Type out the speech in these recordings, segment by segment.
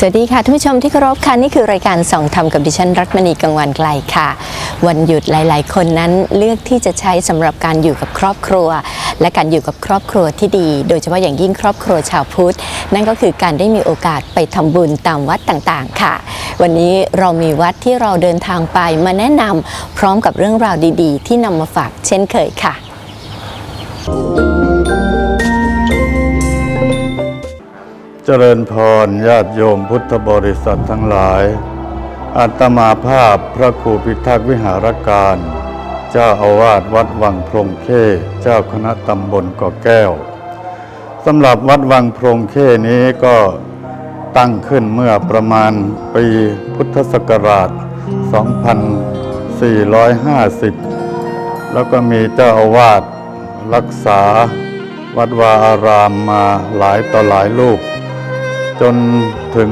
สวัสดีค่ะท่านผู้ชมที่เคารพค่ะนี่คือรายการส่องธรรมกับดิฉันรัตมณีกังวานไกลค่ะ วันหยุดหลาย ๆ คนนั้นเลือกที่จะใช้สำหรับการอยู่กับครอบครัว และการอยู่กับครอบครัวที่ดี โดยเฉพาะอย่างยิ่งครอบครัวชาวพุทธ นั่นก็คือการได้มีโอกาสไปทำบุญตามวัดต่างๆ ค่ะ วันนี้เรามีวัดที่เราเดินทางไปมาแนะนำพร้อมกับเรื่องราวดี ๆ ที่นำมาฝากเช่นเคยค่ะ เจริญพรญาติโยมพุทธบริษัททั้งหลาย อาตมาภาพพระครูพิทักษ์วิหารการ เจ้าอาวาสวัดวังพรงเข้เจ้าคณะตำบลเกาะแก้วสำหรับวัดวังพรงเข้นี้ก็ตั้งขึ้นเมื่อประมาณปีพุทธศักราช 2450 แล้วก็มีเจ้าอาวาสรักษาวัดวาอารามมาหลายต่อหลายรูป จนถึง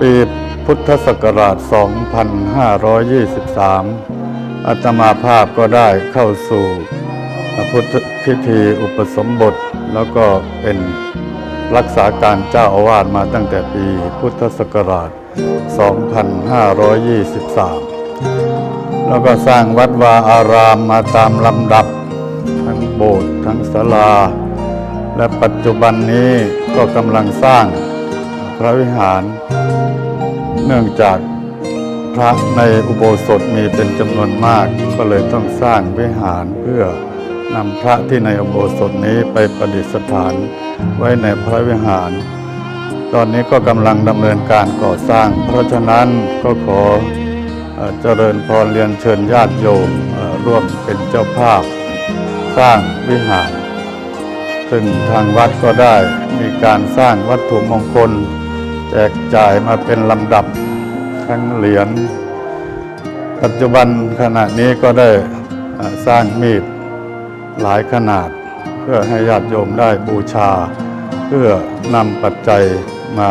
ปีพุทธศักราช 2523 อาตมาภาพก็ได้เข้าสู่พุทธพิธีอุปสมบท แล้วก็เป็นรักษาการเจ้าอาวาสมาตั้งแต่ปีพุทธศักราช 2523 แล้วก็สร้างวัดวาอารามมาตามลำดับ ทั้งโบสถ์ทั้งศาลา และปัจจุบันนี้ ก็กำลังสร้างพระวิหาร เนื่องจากพระในอุโบสถมีเป็นจำนวนมาก ก็เลยต้องสร้างวิหารเพื่อนำพระที่ในอุโบสถนี้ไปประดิษฐานไว้ในพระวิหาร ตอนนี้ก็กำลังดำเนินการก่อสร้าง เพราะฉะนั้นก็ขอเอ่อเจริญพรเรียนเชิญญาติโยมร่วมเป็นเจ้าภาพ สร้างวิหาร ซึ่งทางวัดก็ได้มีการสร้างวัตถุมงคล แจกจ่ายมาเป็นลำดับทั้งเหรียญ ปัจจุบันขณะนี้ก็ได้สร้างมีดหลายขนาด เพื่อให้ญาติโยมได้บูชา เพื่อนำปัจจัยมา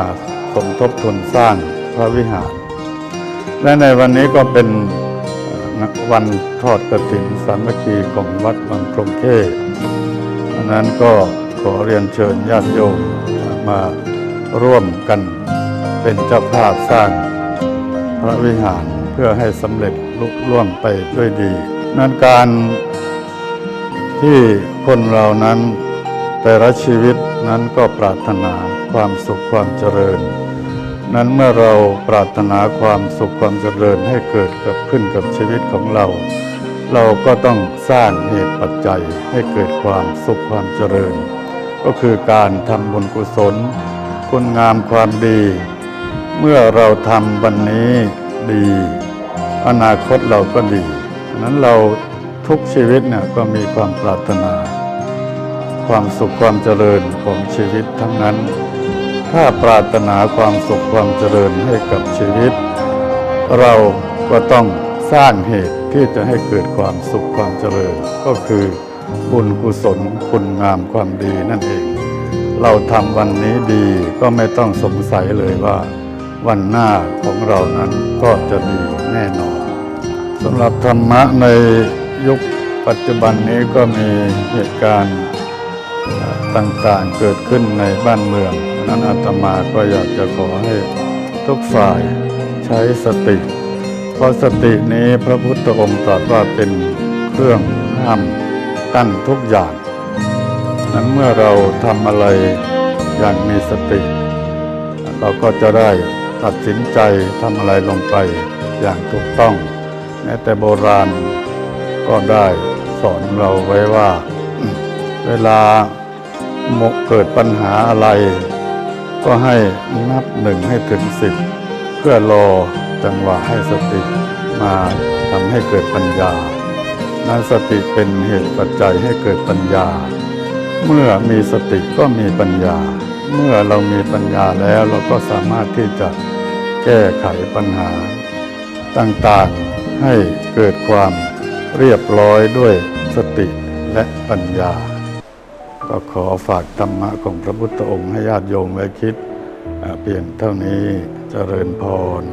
สมทบทุนสร้างพระวิหาร และในวันนี้ก็เป็นวันทอดกระถินสามัคคีของวัดบางพรมเทศดัง นั้นก็ขอเรียนเชิญญาติโยมมาร่วมกันเป็นเจ้าภาพสร้างพระวิหารเพื่อให้สำเร็จลุล่วงไปด้วยดี นั้นการที่คนเรานั้นแต่ละชีวิตนั้นก็ปรารถนาความสุขความเจริญ นั้นเมื่อเราปรารถนาความสุขความเจริญให้เกิดกับขึ้นกับชีวิตของเรา เราก็ต้องสร้างเหตุปัจจัยให้เกิดความสุขความเจริญ ก็คือการทำบุญกุศล คุณงามความดี เมื่อเราทำวันนี้ดี อนาคตเราก็ดีนั้นเราทุกชีวิตเนี่ยก็มีความปรารถนา ความสุขความเจริญของชีวิตทั้งนั้น ถ้าปรารถนาความสุขความเจริญให้กับชีวิต เราก็ต้องสร้างเหตุ ที่จะให้เกิดความสุขความเจริญ ก็คือบุญกุศลคุณงามความดีนั่นเอง เราทำวันนี้ดีก็ไม่ต้องสงสัยเลยว่า วันหน้าของเรานั้นก็จะดีแน่นอนสำหรับธรรมะในยุคปัจจุบันนี้ก็มีเหตุการณ์ต่างๆเกิดขึ้นในบ้านเมืองดังนั้นอาตมาก็อยากจะขอให้ทุกฝ่ายใช้สติ เพราะสตินี้พระพุทธองค์ตรัสว่าเป็นเครื่องห้ามกั้นทุกอย่าง นั้นเมื่อเราทำอะไรอย่างมีสติ เราก็จะได้ตัดสินใจทำอะไรลงไปอย่างถูกต้อง แม้แต่โบราณก็ได้สอนเราไว้ว่า เวลาหมกเกิดปัญหาอะไร ก็ให้นับหนึ่งให้ถึงสิบเพื่อรอ จังหวะให้สติมาทำให้เกิดปัญญา นั้นสติเป็นเหตุปัจจัยให้เกิดปัญญา เมื่อมีสติก็มีปัญญา เมื่อเรามีปัญญาแล้วเราก็สามารถที่จะแก้ไขปัญหา ต่างๆให้เกิดความเรียบร้อยด้วยสติและปัญญา ก็ขอฝากธรรมะของพระพุทธองค์ให้ญาติโยมไว้คิดเพียงเท่านี้เจริญพร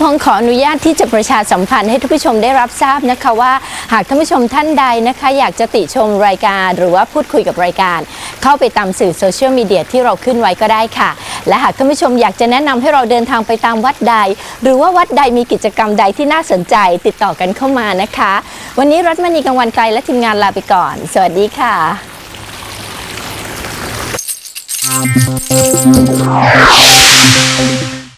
คงขออนุญาตที่จะประชาสัมพันธ์ให้ท่านผู้ชมได้รับทราบนะคะว่า หากท่านผู้ชมท่านใดนะคะ อยากจะติชมรายการหรือว่าพูดคุยกับรายการ เข้าไปตามสื่อโซเชียลมีเดียที่เราขึ้นไว้ก็ได้ค่ะ และหากท่านผู้ชมอยากจะแนะนำให้เราเดินทางไปตามวัดใด หรือว่าวัดใดมีกิจกรรมใดที่น่าสนใจติดต่อกันเข้ามานะคะ วันนี้รัตมณีกังวันไกลและทีมงานลาไปก่อน สวัสดีค่ะ